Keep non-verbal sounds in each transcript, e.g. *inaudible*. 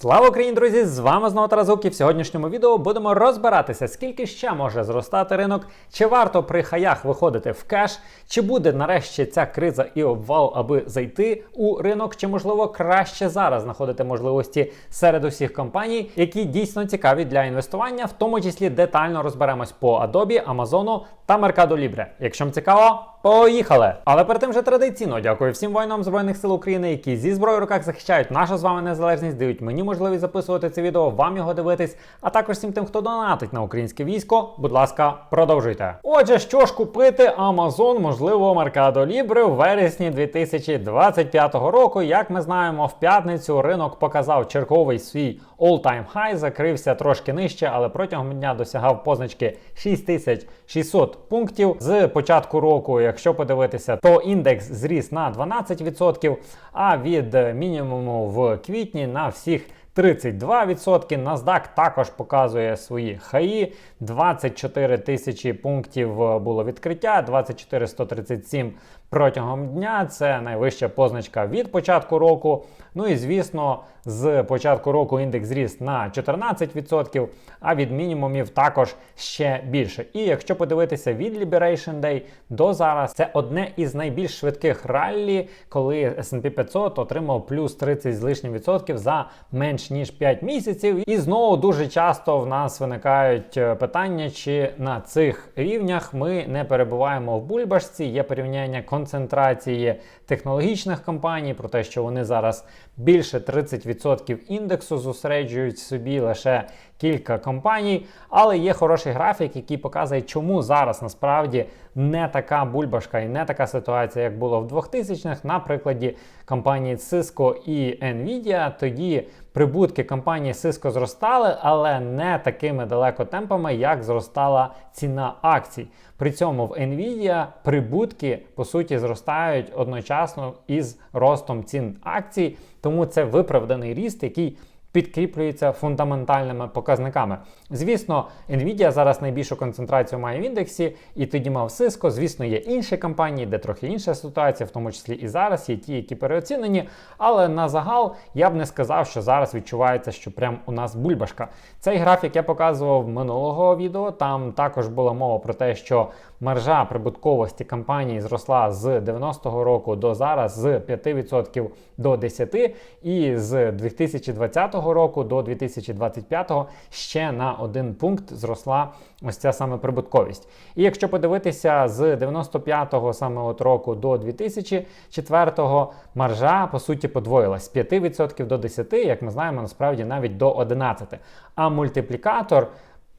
Слава Україні, друзі! З вами знову Таразук і в сьогоднішньому відео будемо розбиратися, скільки ще може зростати ринок, чи варто при хаях виходити в кеш, чи буде нарешті ця криза і обвал, аби зайти у ринок, чи можливо краще зараз знаходити можливості серед усіх компаній, які дійсно цікаві для інвестування, в тому числі детально розберемось по Adobe, Amazon та Mercado Libre. Якщо вам цікаво, Поїхали! Але перед тим же традиційно дякую всім воїнам Збройних сил України, які зі зброєю в руках захищають нашу з вами незалежність, дають мені можливість записувати це відео, вам його дивитись, а також всім тим, хто донатить на українське військо. Будь ласка, продовжуйте. Отже, що ж купити Amazon, можливо, Mercado Libre в вересні 2025 року. Як ми знаємо, в п'ятницю ринок показав черговий свій all-time high, закрився трошки нижче, але протягом дня досягав позначки 6600 пунктів з початку року. Якщо подивитися, то індекс зріс на 12%, а від мінімуму в квітні на всіх 32%. NASDAQ також показує свої хаї. 24 тисячі пунктів було відкриття, 24 137 протягом дня. Це найвища позначка від початку року. Ну і звісно, з початку року індекс зріс на 14%, а від мінімумів також ще більше. І якщо подивитися від Liberation Day до зараз, це одне із найбільш швидких раллі, коли S&P 500 отримав плюс 30 з лишнім відсотків за менш ніж 5 місяців. І знову дуже часто в нас виникають е, питання, чи на цих рівнях ми не перебуваємо в бульбашці. Є порівняння концентрації технологічних компаній, про те, що вони зараз більше 30% індексу зосереджують собі лише кілька компаній. Але є хороший графік, який показує, чому зараз насправді не така бульбашка і не така ситуація, як було в 2000-х, на прикладі компанії Cisco і Nvidia. Тоді прибутки компанії Cisco зростали, але не такими далеко темпами, як зростала ціна акцій. При цьому в Nvidia прибутки по суті зростають одночасно із ростом цін акцій, тому це виправданий ріст, який підкріплюється фундаментальними показниками. Звісно, Nvidia зараз найбільшу концентрацію має в індексі, і тоді мав Cisco. Звісно, є інші компанії, де трохи інша ситуація, в тому числі і зараз є ті, які переоцінені. Але на загал я б не сказав, що зараз відчувається, що прям у нас бульбашка. Цей графік я показував минулого відео. Там також була мова про те, що маржа прибутковості компанії зросла з 90-го року до зараз з 5% до 10%, і з 2020 року до 2025 ще на один пункт зросла ось ця саме прибутковість. І якщо подивитися з 95-го саме от року до 2004-го, маржа по суті подвоїлась з 5% до 10%, як ми знаємо, насправді навіть до 11%. А мультиплікатор.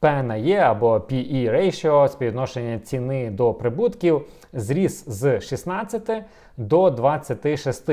P на E або PE ratio, співвідношення ціни до прибутків, зріс з 16 до 26.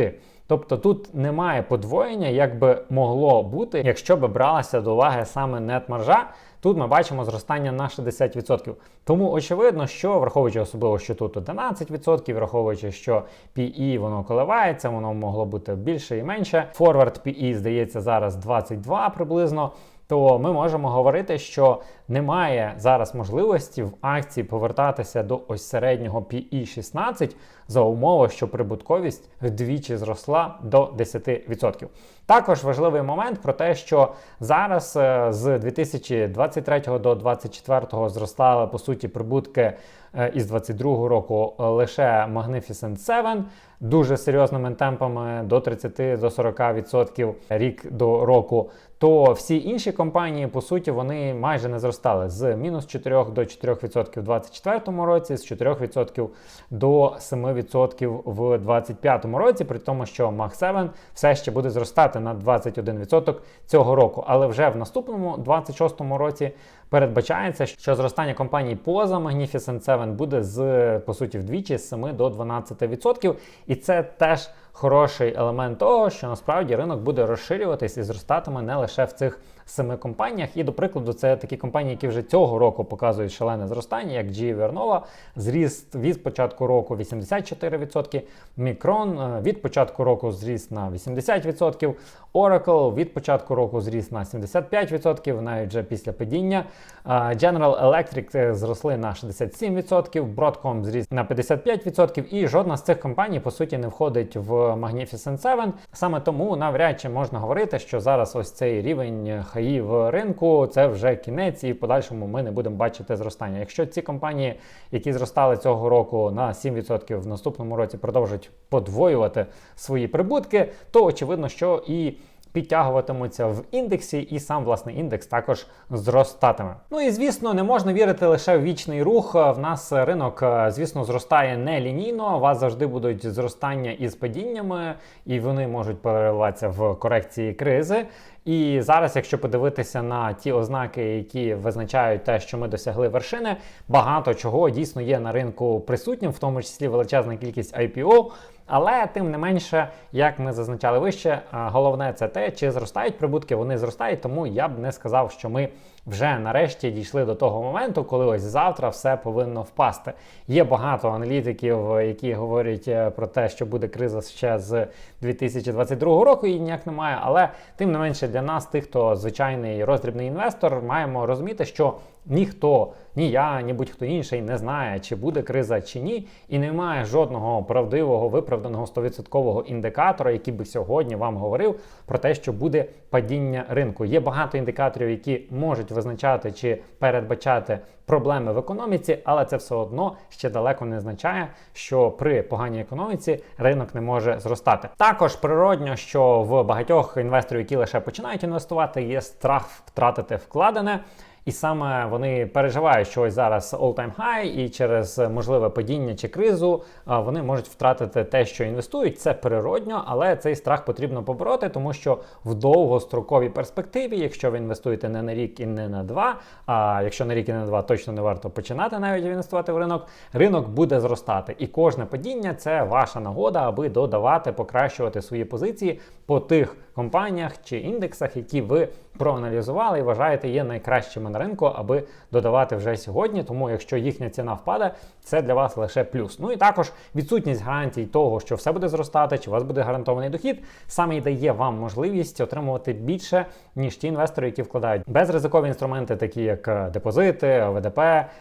Тобто тут немає подвоєння, як би могло бути, якщо би бралася до уваги саме нет-маржа. Тут ми бачимо зростання на 60%. Тому очевидно, що враховуючи особливо, що тут 11%, враховуючи, що PE воно коливається, воно могло бути більше і менше. Forward PE, здається, зараз 22 приблизно то ми можемо говорити, що немає зараз можливості в акції повертатися до ось середнього PE 16 за умови, що прибутковість вдвічі зросла до 10%. Також важливий момент про те, що зараз е, з 2023 до 2024 зростали по суті прибутки е, із 2022 року лише Magnificent 7, дуже серйозними темпами до 30 до 40% рік до року. То всі інші компанії, по суті, вони майже не зростали з мінус 4 до 4% в 2024 році, з 4% до 7% в 2025 році, при тому, що Mach 7 все ще буде зростати на 21% цього року. Але вже в наступному 26 році передбачається, що зростання компаній поза Magnificent 7 буде з по суті вдвічі з 7 до 12%. І це теж хороший елемент того, що насправді ринок буде розширюватись і зростатиме не лише в цих семи компаніях. І, до прикладу, це такі компанії, які вже цього року показують шалене зростання, як GE Vernova, зріст від початку року 84%, Micron е, від початку року зріс на 80%, Oracle від початку року зріс на 75%, навіть вже після падіння. Е, General Electric е, зросли на 67%, Broadcom зріс на 55%, і жодна з цих компаній, по суті, не входить в Magnificent 7. Саме тому навряд чи можна говорити, що зараз ось цей рівень хаїв ринку це вже кінець, і в подальшому ми не будемо бачити зростання. Якщо ці компанії, які зростали цього року на 7% в наступному році, продовжують подвоювати свої прибутки, то очевидно, що і підтягуватимуться в індексі, і сам власний індекс також зростатиме. Ну і звісно, не можна вірити лише в вічний рух. В нас ринок, е, звісно, зростає не лінійно. У вас завжди будуть зростання із падіннями, і вони можуть переливатися в корекції кризи. І зараз, якщо подивитися на ті ознаки, які визначають те, що ми досягли вершини, багато чого дійсно є на ринку присутнім, в тому числі величезна кількість IPO. Але тим не менше, як ми зазначали вище, головне це те, чи зростають прибутки, вони зростають, тому я б не сказав, що ми вже нарешті дійшли до того моменту, коли ось завтра все повинно впасти. Є багато аналітиків, які говорять е, про те, що буде криза ще з 2022 року, і ніяк немає. Але тим не менше для нас, тих, хто звичайний роздрібний інвестор, маємо розуміти, що ніхто, ні я, ні будь-хто інший не знає, чи буде криза чи ні, і немає жодного правдивого виправданого 100% індикатора, який би сьогодні вам говорив про те, що буде падіння ринку. Є багато індикаторів, які можуть визначати чи передбачати проблеми в економіці, але це все одно ще далеко не означає, що при поганій економіці ринок не може зростати. Також природньо, що в багатьох інвесторів, які лише починають інвестувати, є страх втратити вкладене. І саме вони переживають, що ось зараз all-time high, і через можливе падіння чи кризу вони можуть втратити те, що інвестують. Це природньо, але цей страх потрібно побороти, тому що в довгостроковій перспективі, якщо ви інвестуєте не на рік і не на два, а якщо на рік і не на два, точно не варто починати навіть інвестувати в ринок. Ринок буде зростати, і кожне падіння це ваша нагода, аби додавати, покращувати свої позиції по тих компаніях чи індексах, які ви проаналізували і вважаєте є найкращими на ринку, аби додавати вже сьогодні. Тому, якщо їхня ціна впаде, це для вас лише плюс. Ну і також відсутність гарантій того, що все буде зростати, чи у вас буде гарантований дохід, саме і дає вам можливість отримувати більше, ніж ті інвестори, які вкладають безризикові інструменти, такі як е, депозити, ОВДП,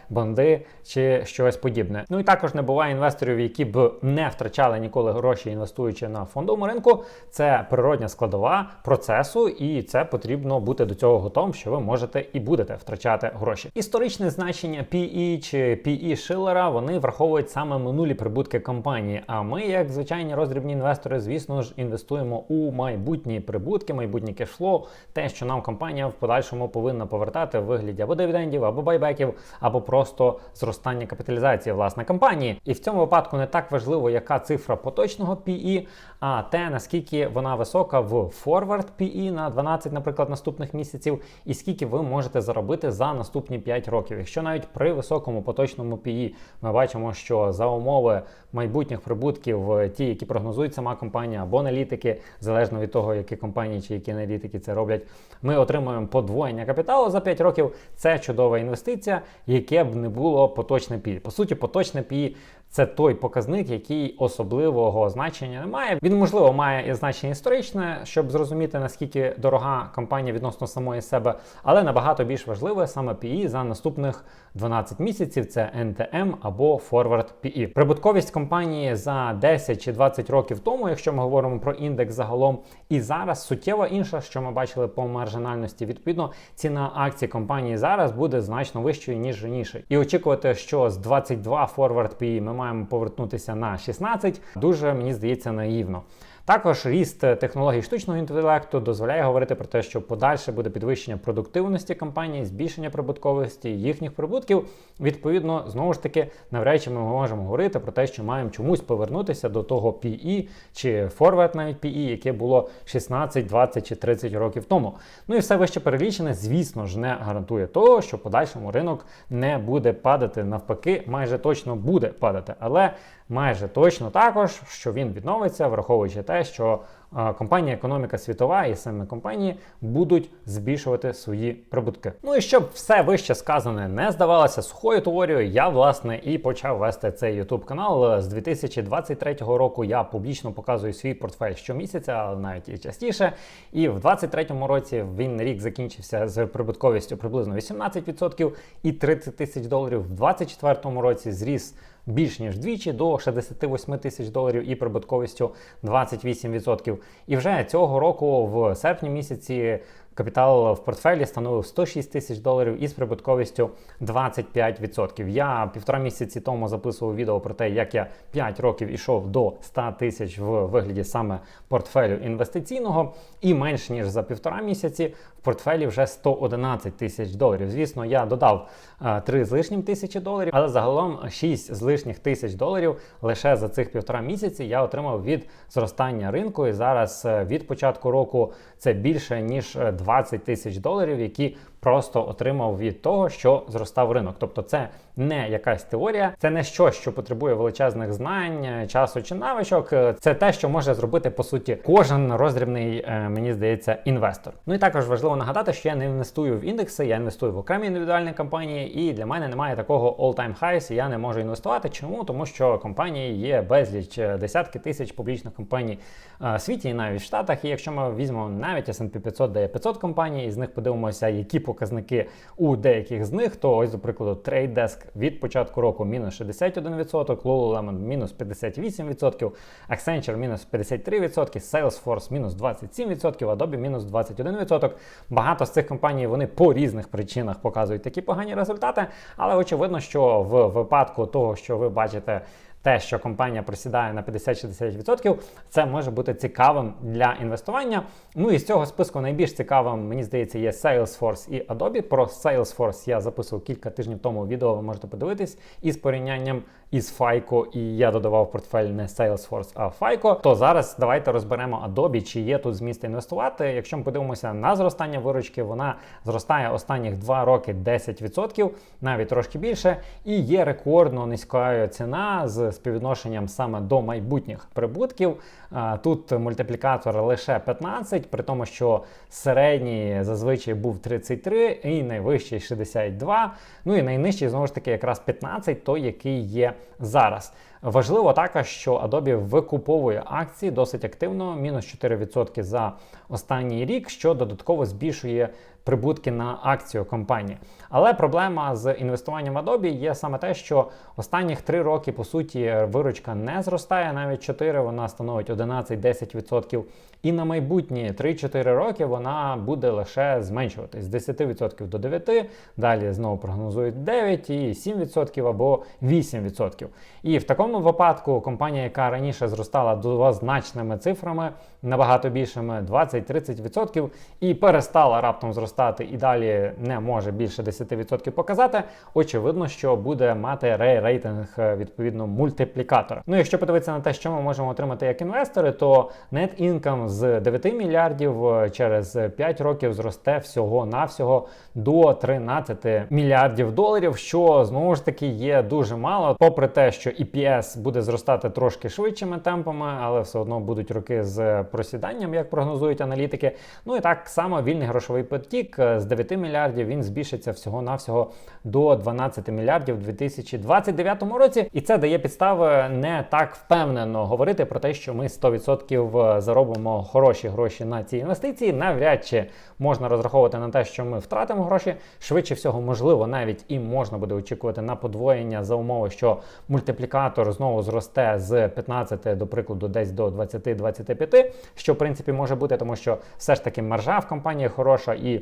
бонди чи щось подібне. Ну і також не буває інвесторів, які б не втрачали ніколи гроші, інвестуючи на фондовому ринку. Це природня складова процесу, і це потрібно бути до цього готовим, що ви можете і будете втрачати гроші. Історичне значення PE чи PE Шиллера вони враховують саме минулі прибутки компанії. А ми, як звичайні роздрібні інвестори, звісно ж, інвестуємо у майбутні прибутки, майбутнє кешфлоу, те, що нам компанія в подальшому повинна повертати в вигляді або дивідендів, або байбеків, або просто зростання капіталізації власне компанії. І в цьому випадку не так важливо, яка цифра поточного PE, а те наскільки вона висока в Forward PE на 12, наприклад, наступних місяців, і скільки ви можете заробити за наступні 5 років. Якщо навіть при високому поточному PE ми бачимо, що за умови майбутніх прибутків, ті, які прогнозують сама компанія або аналітики, залежно від того, які компанії чи які аналітики це роблять, ми отримуємо подвоєння капіталу за 5 років. Це чудова інвестиція, яке б не було поточне PE. По суті, поточне PE це той показник, який особливого значення не має. Він, можливо, має і значення історичне, щоб зрозуміти, наскільки дорога компанія відносно самої себе, але набагато більш важливе саме PE за наступних 12 місяців це NTM або Forward PE. Прибутковість компанії за 10 чи 20 років тому, якщо ми говоримо про індекс загалом, і зараз суттєво інша, що ми бачили по маржинальності. Відповідно, ціна акцій компанії зараз буде значно вищою ніж раніше. І очікувати, що з 22 Forward PE ми маємо повернутися на 16, дуже мені здається наївно. Також ріст технологій штучного інтелекту дозволяє говорити про те, що подальше буде підвищення продуктивності компанії, збільшення прибутковості їхніх прибутків. Відповідно, знову ж таки, навряд чи ми можемо говорити про те, що маємо чомусь повернутися до того PE чи Forward навіть PE, яке було 16, 20 чи 30 років тому. Ну і все вище перелічене, звісно ж, не гарантує того, що подальшому ринок не буде падати. Навпаки, майже точно буде падати. Але майже точно також, що він відновиться, враховуючи те, що компанія економіка світова і саме компанії будуть збільшувати свої прибутки. Ну і щоб все вище сказане не здавалося сухою теорією, я власне і почав вести цей YouTube канал з 2023 року. Я публічно показую свій портфель щомісяця, навіть і частіше. І в 2023 році він рік закінчився з прибутковістю приблизно 18% і 30 тисяч доларів. В 2024 році зріс більш ніж вдвічі до 68 тисяч доларів і прибутковістю 28%. І вже цього року, в серпні місяці, Капітал в портфелі становив 106 тисяч доларів із прибутковістю 25%. Я півтора місяці тому записував відео про те, як я 5 років ішов до 100 тисяч в вигляді саме портфелю інвестиційного, і менше ніж за півтора місяці в портфелі вже 111 тисяч доларів. Звісно, я додав е, 3 з лишнім тисячі доларів, але загалом 6 з лишніх тисяч доларів лише за цих півтора місяці я отримав від зростання ринку. І зараз е, від початку року це більше ніж е, 20 тисяч доларів, які просто отримав від того, що зростав ринок. Тобто, це не якась теорія, це не щось, що потребує величезних знань, е, часу чи навичок. Е, Це те, що може зробити по суті кожен роздрібний, е, мені здається, інвестор. Ну і також важливо нагадати, що я не інвестую в індекси, я інвестую в окремі індивідуальні компанії, і для мене немає такого all-time highs, і Я не можу інвестувати. Чому? Тому що компанії є безліч десятки тисяч публічних компаній в світі і навіть в Штатах. І якщо ми візьмемо навіть S&P 500, де є 500 компаній, і з них подивимося, які показники у деяких з них, то ось, до прикладу, Trade Від початку року мінус 61%, Lululemon мінус 58%, Accenture мінус 53%, Salesforce мінус 27%, Adobe мінус 21%. Багато з цих компаній вони по різних причинах показують такі погані результати, але очевидно, що в випадку того, що ви бачите те, що компанія просідає на 50-60%, це може бути цікавим для інвестування. Ну і з цього списку найбільш цікавим, мені здається, є Salesforce і Adobe. Про Salesforce я записував кілька тижнів тому відео, ви можете подивитись із порівнянням із FICO, і я додавав портфель не Salesforce, а FICO. То зараз давайте розберемо Adobe, чи є тут зміст інвестувати. Якщо ми подивимося на зростання виручки, вона зростає останніх 2 роки 10%, навіть трошки більше, і є рекордно низькою ціна з співвідношенням саме до майбутніх прибутків. Тут мультиплікатор лише 15, при тому, що середній зазвичай був 33 і найвищий 62. Ну і найнижчий знову ж таки якраз 15, той, який є зараз. Важливо також, що Adobe викуповує акції досить активно, мінус 4% за останній рік, що додатково збільшує прибутки на акцію компанії. Але проблема з інвестуванням в Adobe є саме те, що останніх 3 роки, по суті, виручка не зростає, навіть 4, вона становить 11-10%. І на майбутні 3-4 роки вона буде лише зменшуватись з 10% до 9%, далі знову прогнозують 9 і 7% або 8%. І в такому випадку компанія, яка раніше зростала двозначними цифрами, набагато більшими 20-30%, і перестала раптом зростати і далі не може більше 10% показати, очевидно, що буде мати рейтинг е, відповідно мультиплікатора. Ну, якщо подивитися на те, що ми можемо отримати як інвестори, то net income з 9 мільярдів е, через 5 років зросте всього-навсього до 13 мільярдів доларів, що знову ж таки є дуже мало, попри те, що EPS буде зростати трошки швидшими темпами, але все одно будуть роки з просіданням, як прогнозують аналітики. Ну і так само вільний грошовий потік е, з 9 мільярдів він збільшиться всього-навсього до 12 мільярдів у 2029 році. І це дає підстави не так впевнено говорити про те, що ми 100% заробимо хороші гроші на ці інвестиції. Навряд чи можна розраховувати на те, що ми втратимо гроші. Швидше всього, можливо, навіть і можна буде очікувати на подвоєння за умови, що мультиплікатор знову зросте з 15, до прикладу, десь до 20-25, що в принципі може бути, тому що все ж таки маржа в компанії хороша і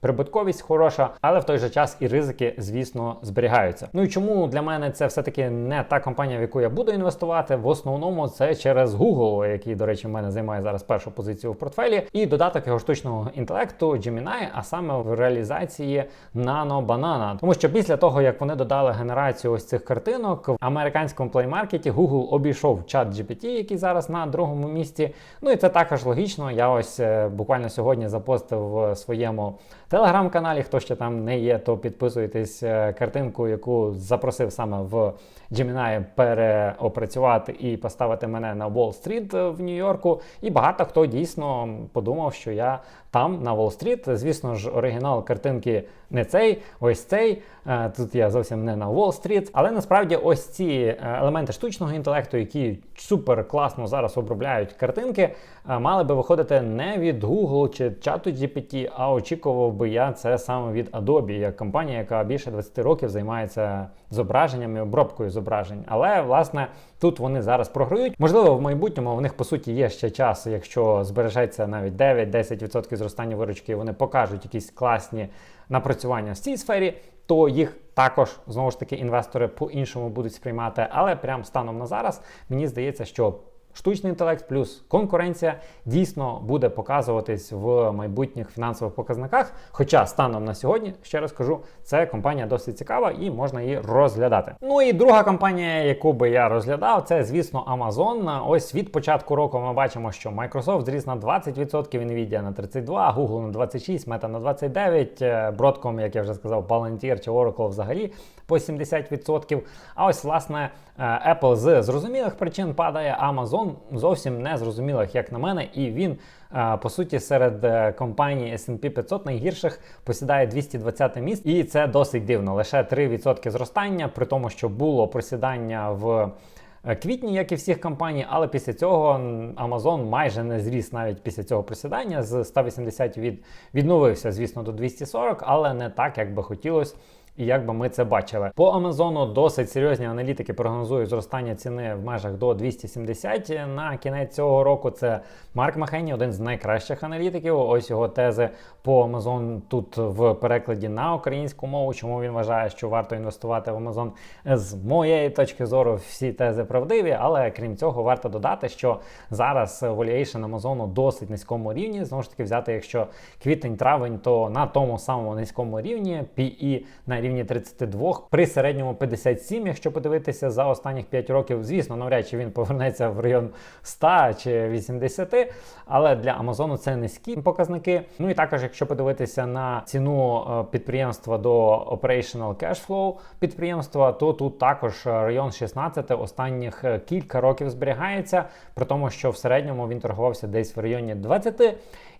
прибутковість хороша, але в той же час і ризики, звісно, зберігаються. Ну і чому для мене це все-таки не та компанія, в яку я буду інвестувати? В основному це через Google, який, до речі, в мене займає зараз першу позицію в портфелі, і додаток його штучного інтелекту Gemini, а саме в реалізації Banana. Тому що після того, як вони додали генерацію ось цих картинок в американському плеймаркеті, Google обійшов чат GPT, який зараз на другому місці. Ну і це також логічно. Я ось е, буквально сьогодні запостив в своєму телеграм-каналі. Хто ще там не є, то підписуйтесь е, картинку, яку запросив саме в Gemini переопрацювати і поставити мене на Уолл-стріт в Нью-Йорку. І багато хто дійсно подумав, що я там на Уолл-стріт. Звісно ж, оригінал картинки не цей, ось цей. Е, Тут я зовсім не на Уолл-стріт. Але насправді ось ці е, елементи штучного інтелекту, які супер класно зараз обробляють картинки, е, мали би виходити не від Google чи чату GPT, а очікував би я це саме від Adobe, як компанія, яка більше 20 років займається зображенням і обробкою зображень. Але власне тут вони зараз програють. Можливо, в майбутньому в них по суті є ще час, якщо збережеться навіть 9-10% зростання виручки, вони покажуть якісь класні напрацювання в цій сфері, то їх також знову ж таки інвестори по-іншому будуть сприймати. Але прямо станом на зараз мені здається, що штучний інтелект плюс конкуренція дійсно буде показуватись в майбутніх фінансових показниках. Хоча станом на сьогодні, ще раз кажу, це компанія досить цікава і можна її розглядати. Ну і друга компанія, яку би я розглядав, це звісно Amazon. Ось від початку року ми бачимо, що Microsoft зріс на 20%, Nvidia на 32%, Google на 26%, Meta на 29%, Broadcom, як я вже сказав, Palantir чи Oracle взагалі по 70%. А ось власне Apple з зрозумілих причин падає Amazon зовсім не зрозумілих, як на мене, і він по суті серед е, компаній S&P 500 найгірших посідає 220 місць, і це досить дивно. Лише 3% зростання, при тому, що було просідання в. Е, квітні, як і всіх компаній, але після цього Amazon майже не зріс навіть після цього присідання. З 180 від відновився, звісно, до 240, але не так, як би хотілося і як би ми це бачили. По Амазону досить серйозні аналітики прогнозують зростання ціни в межах до 270 на кінець цього року. Це Марк Махені, один з найкращих аналітиків. Ось його тези по Амазон тут в перекладі на українську мову. Чому він вважає, що варто інвестувати в Амазон з моєї точки зору, всі тези правдиві, але крім цього, варто додати, що зараз valuation Амазону досить низькому рівні. Знову ж таки, взяти, якщо квітень-травень, то на тому самому низькому рівні PE на рівні 32, при середньому 57, якщо подивитися за останніх 5 років. Звісно, навряд чи він повернеться в район 100 чи 80, але для Амазону це низькі показники. Ну і також, якщо подивитися на ціну е, підприємства до Operational Cash Flow підприємства, то тут також район 16 останніх е, кілька років зберігається, при тому, що в середньому він торгувався десь в районі 20.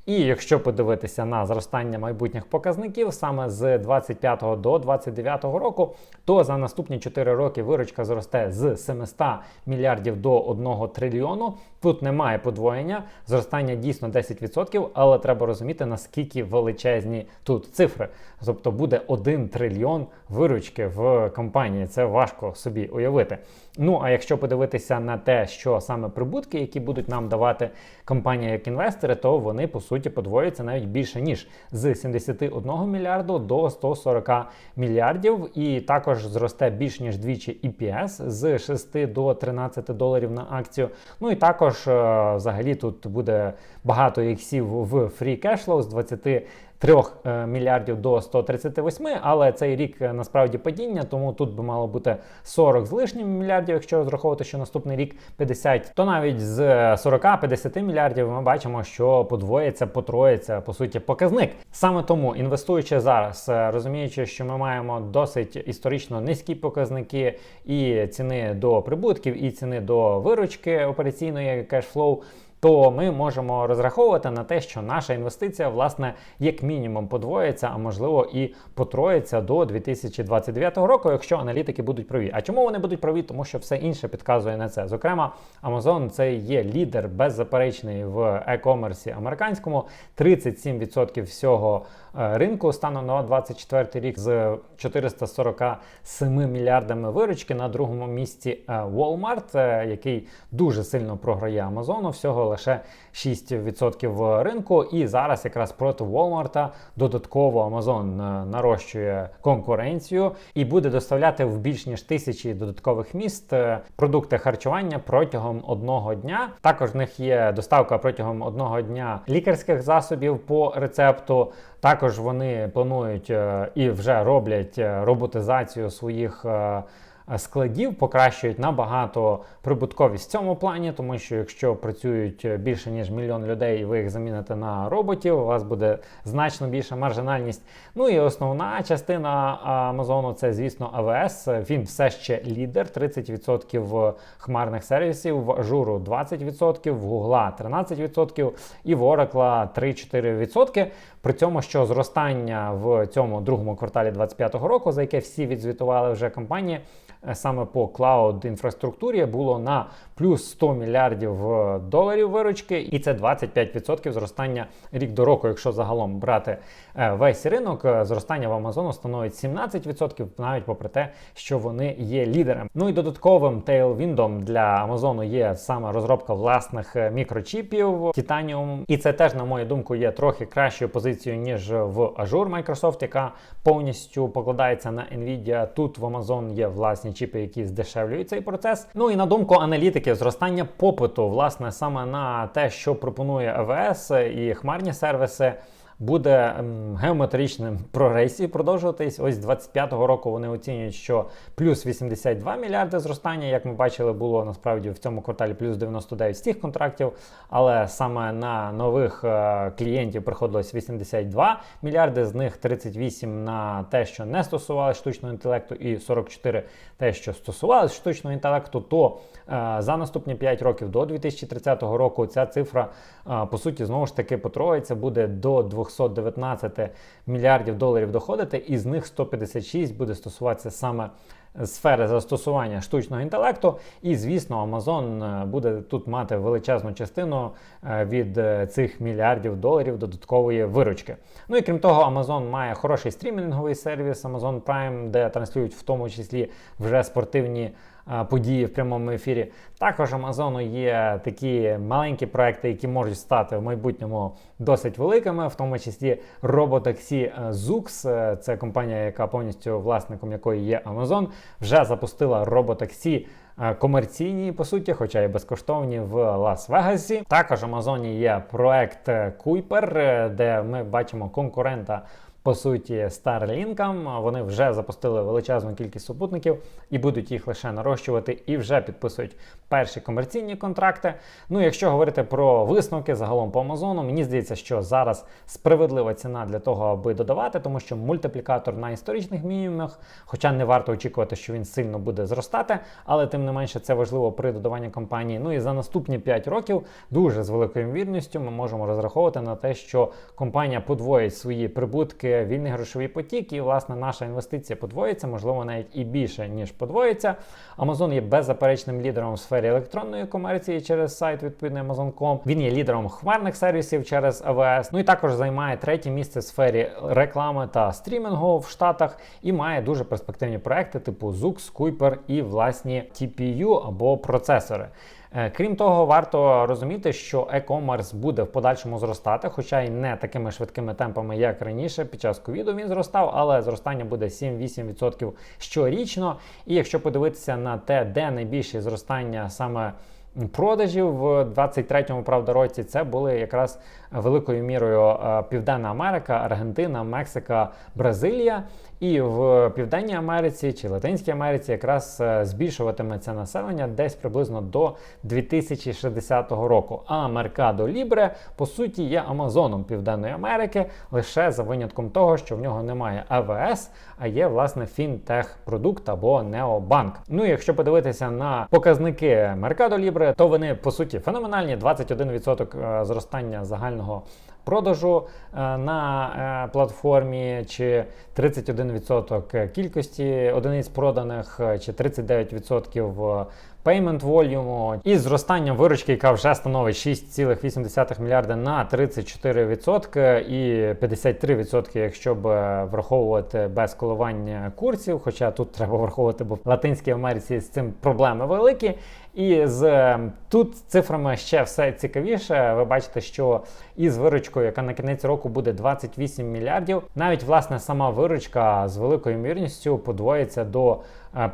І якщо подивитися на зростання майбутніх показників саме з 25 до 29 року, то за наступні 4 роки виручка зросте з 700 мільярдів до 1 трильйону. Тут немає подвоєння, зростання дійсно 10%, але треба розуміти, наскільки величезні тут цифри. Тобто буде 1 трильйон виручки в компанії. Це важко собі уявити. Ну а якщо подивитися на те, що саме прибутки, які будуть нам давати компанія як інвестори, то вони по суті подвоюються навіть більше ніж з 71 мільярду до 140 мільярдів, і також зросте більш ніж двічі EPS з 6 до 13 доларів на акцію. Ну і також е, взагалі тут буде багато іксів в free cash flow з 20 3 е, мільярдів до 138, але цей рік е, насправді падіння, тому тут би мало бути 40 з лишнім мільярдів, якщо розраховувати, що наступний рік 50, то навіть з 40-50 мільярдів ми бачимо, що подвоїться, потроїться по суті показник. Саме тому інвестуючи зараз, е, розуміючи, що ми маємо досить історично низькі показники і ціни до прибутків, і ціни до виручки операційної кешфлоу, то ми можемо розраховувати на те, що наша інвестиція, власне, як мінімум подвоїться, а можливо і потроїться до 2029 року, якщо аналітики будуть праві. А чому вони будуть праві? Тому що все інше підказує на це. Зокрема, Amazon це є лідер беззаперечний в e-комерсі американському, 37% всього ринку станом на 24 рік з 447 мільярдами виручки на другому місці е, Walmart, е, який дуже сильно програє Амазону, всього лише 6% ринку. І зараз якраз проти Walmart додатково Amazon нарощує конкуренцію і буде доставляти в більш ніж тисячі додаткових міст продукти харчування протягом одного дня. Також в них є доставка протягом одного дня лікарських засобів по рецепту. Також вони планують е, і вже роблять е, роботизацію своїх е, складів, покращують набагато прибутковість в цьому плані, тому що якщо працюють більше ніж мільйон людей, і ви їх заміните на роботів, у вас буде значно більша маржинальність. Ну і основна частина Амазону це, звісно, АВС. Він все ще лідер, 30% хмарних сервісів, в Ажуру 20%, в Гугла 13% і в Oracle 3-4%. При цьому, що зростання в цьому другому кварталі 2025 року, за яке всі відзвітували вже компанії, е, саме по клауд інфраструктурі було на плюс 100 мільярдів е, доларів виручки, і це 25% зростання рік до року. Якщо загалом брати е, весь ринок, зростання в Амазону становить 17%, навіть попри те, що вони є лідером. Ну і додатковим тейлвіндом для Амазону є саме розробка власних мікрочіпів Titanium. І це теж, на мою думку, є трохи кращою позицією ніж в Azure Microsoft, яка повністю покладається на Nvidia. Тут в Amazon є власні чіпи, які здешевлюють цей процес. Ну і на думку аналітиків, зростання попиту, власне, саме на те, що пропонує АВС і хмарні сервіси буде ем, геометричним прогресії продовжуватись. Ось з 25-го року вони оцінюють, що плюс 82 мільярди зростання, як ми бачили, було насправді в цьому кварталі плюс 99 з тих контрактів. Але саме на нових е, клієнтів приходилось 82 мільярди, з них 38 на те, що не стосувалося штучного інтелекту, і 44 те, що стосувалося штучного інтелекту, то е, за наступні 5 років до 2030 року ця цифра е, по суті знову ж таки потроїться, буде до 200 219 мільярдів доларів доходити, і з них 156 буде стосуватися саме сфери застосування штучного інтелекту. І, звісно, Amazon е, буде тут мати величезну частину е, від е, цих мільярдів доларів додаткової виручки. Ну і крім того, Amazon має хороший стрімінговий сервіс Amazon Prime, де транслюють в тому числі вже спортивні події в прямому ефірі. Також Амазону є такі маленькі проекти, які можуть стати в майбутньому досить великими, в тому числі роботаксі Zux. Це компанія, яка повністю власником якої є Amazon, вже запустила роботаксі. Комерційні, по суті, хоча й безкоштовні в Лас-Вегасі. Також в Амазоні є проект Kuiper, де ми бачимо конкурента по суті Starlink. Вони вже запустили величезну кількість супутників і будуть їх лише нарощувати і вже підписують перші комерційні контракти. Ну, якщо говорити про висновки загалом по Амазону, мені здається, що зараз справедлива ціна для того, аби додавати, тому що мультиплікатор на історичних мінімумах, хоча не варто очікувати, що він сильно буде зростати, але тим не менше це важливо при додаванні компанії. Ну і за наступні 5 років дуже з великою ймовірністю ми можемо розраховувати на те, що компанія подвоїть свої прибутки вільний грошовий потік, і власне наша інвестиція подвоїться, можливо, навіть і більше ніж подвоїться. Amazon є беззаперечним лідером в сфері електронної комерції через сайт відповідний Amazon.com. Він є лідером хмарних сервісів через АВС. Ну і також займає третє місце в сфері реклами та стрімінгу в Штатах і має дуже перспективні проекти типу Zux, Kuiper і власні TPU або процесори. Е, крім того, варто розуміти, що e-commerce буде в подальшому зростати, хоча й не такими швидкими темпами, як раніше. Під час ковіду він зростав, але зростання буде 7-8% щорічно. І якщо подивитися на те, де найбільше зростання саме продажів в 23-му правда році, це були якраз великою мірою е, Південна Америка, Аргентина, Мексика, Бразилія. І в Південній Америці чи Латинській Америці якраз е, збільшуватиметься населення десь приблизно до 2060 року. А Меркадо Лібре по суті є Амазоном Південної Америки, лише за винятком того, що в нього немає АВС, а є власне фінтех-продукт або необанк. Ну якщо подивитися на показники Меркадо Лібре, то вони по суті феноменальні: 21% е, зростання загального 然后 продажу е, на е, платформі, чи 31% кількості одиниць проданих, е, чи 39% payment volume і зростанням виручки, яка вже становить 6,8 мільярда на 34% і 53%, якщо б враховувати без коливання курсів. Хоча тут треба враховувати, бо в Латинській Америці з цим проблеми великі. І з ем, тут цифрами ще все цікавіше. Ви бачите, що із виручкою, яка на кінець року буде 28 мільярдів, навіть власне сама виручка з великою ймовірністю подвоїться до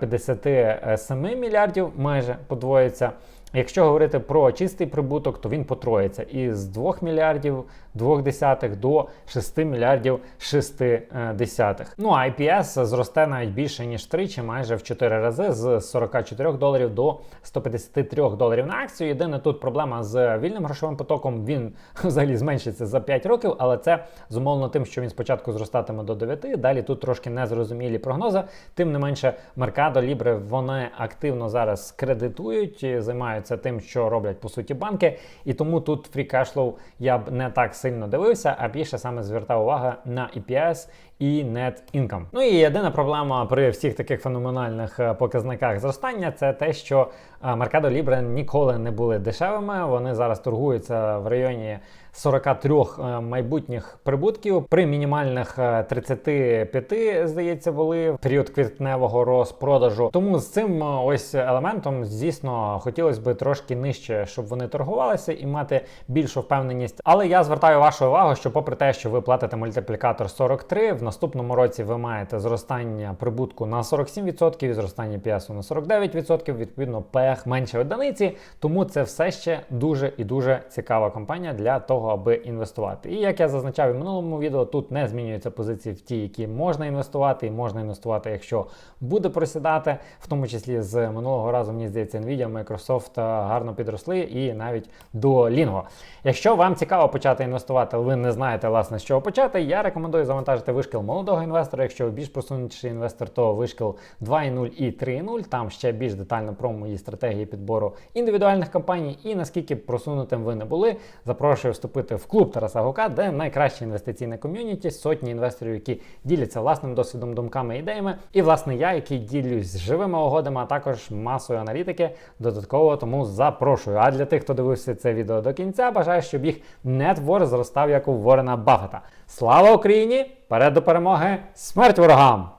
57 е, мільярдів, майже подвоїться. Якщо говорити про чистий прибуток, то він потроїться із 2 мільярдів 2 десятих до 6 мільярдів 6 е, десятих. Ну а IPS зросте навіть більше ніж тричі, майже в 4 рази з 44 доларів до 153 доларів на акцію. Єдина тут проблема з вільним грошовим потоком. Він *laughs* взагалі зменшиться за 5 років, але це зумовлено тим, що він спочатку зростатиме до 9, далі тут трошки незрозумілі прогнози. Тим не менше, Mercado Libre вони активно зараз кредитують, і займаються тим, що роблять по суті банки, і тому тут free cash flow я б не так сильно дивився, а більше саме звертав увагу на EPS і net income. Ну і єдина проблема при всіх таких феноменальних е, показниках зростання це те, що е, Mercado Libre ніколи не були дешевими. Вони зараз торгуються в районі 43 е, майбутніх прибутків при мінімальних е, 35, здається, були в період квітневого розпродажу. Тому з цим е, ось елементом, звісно, хотілося б трошки нижче, щоб вони торгувалися і мати більшу впевненість. Але я звертаю вашу увагу, що, попри те, що ви платите мультиплікатор 43, в наступному році ви маєте зростання прибутку на 47% і зростання піасу на 49%, відповідно, ПЕХ менше одиниці. Тому це все ще дуже і дуже цікава компанія для того, аби інвестувати. І як я зазначав і в минулому відео, тут не змінюються позиції в ті, які можна інвестувати, і можна інвестувати, якщо буде просідати, в тому числі з минулого разу, мені здається, Nvidia, Microsoft гарно підросли і навіть Duolingo. Якщо вам цікаво почати інвестувати, але ви не знаєте, власне, з чого почати, я рекомендую завантажити вишкіл молодого інвестора. Якщо ви більш просунутіший інвестор, то вишкіл 2.0 і 3.0. Там ще більш детально про мої стратегії підбору індивідуальних компаній. І наскільки просунутим ви не були, запрошую вступити в клуб Тараса Гука, де найкраще інвестиційне ком'юніті, сотні інвесторів, які діляться власним досвідом, думками, ідеями. І власне я, який ділюсь живими угодами, а також масою аналітики додатково. Тому запрошую. А для тих, хто дивився це відео до кінця, бажаю, щоб їх нетвор зростав як у Ворена Баффета. Слава Україні! Перед до перемоги! Смерть ворогам!